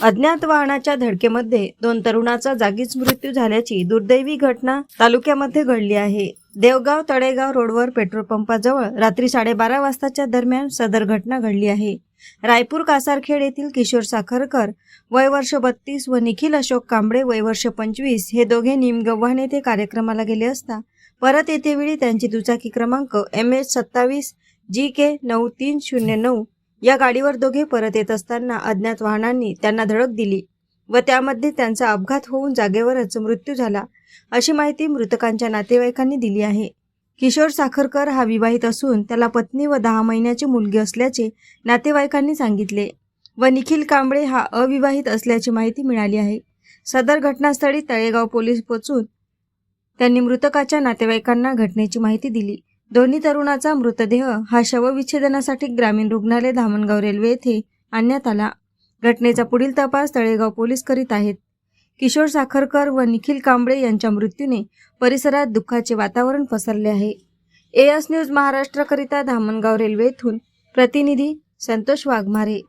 अज्ञात वाहनाच्या धडकेमध्ये दोन तरुणाचा जागीच मृत्यू झाल्याची दुर्दैवी घटना तालुक्यामध्ये घडली आहे. देवगाव तळेगाव रोडवर पेट्रोल पंपाजवळ रात्री साडेबारा वाजताच्या दरम्यान सदर घटना घडली आहे. रायपूर कासारखेड येथील किशोर साखरकर वय वर्ष बत्तीस व निखिल अशोक कांबळे वय वर्ष पंचवीस हे दोघे निमगव्हाण येथे कार्यक्रमाला गेले असता परत येतेवेळी त्यांची दुचाकी क्रमांक एम एच सत्तावीस जी के नऊ तीन शून्य नऊ या गाडीवर दोघे परत येत असताना अज्ञात वाहनांनी त्यांना धडक दिली व त्यामध्ये त्यांचा अपघात होऊन जागेवरच मृत्यू झाला अशी माहिती मृतकांच्या नातेवाईकांनी दिली आहे. किशोर साखरकर हा विवाहित असून त्याला पत्नी व दहा महिन्याची मुलगी असल्याचे नातेवाईकांनी सांगितले व निखिल कांबळे हा अविवाहित असल्याची माहिती मिळाली आहे. सदर घटनास्थळी तळेगाव पोलीस पोचून त्यांनी मृतकाच्या नातेवाईकांना घटनेची माहिती दिली. दोन्ही तरुणाचा मृतदेह हा शवविच्छेदनासाठी ग्रामीण रुग्णालय धामणगाव रेल्वे येथे आणण्यात आला. घटनेचा पुढील तपास तळेगाव पोलीस करीत आहेत. किशोर साखरकर व निखिल कांबळे यांच्या मृत्यूने परिसरात दुःखाचे वातावरण पसरले आहे. एएस न्यूज महाराष्ट्राकरिता धामणगाव रेल्वे येथून प्रतिनिधी संतोष वाघमारे.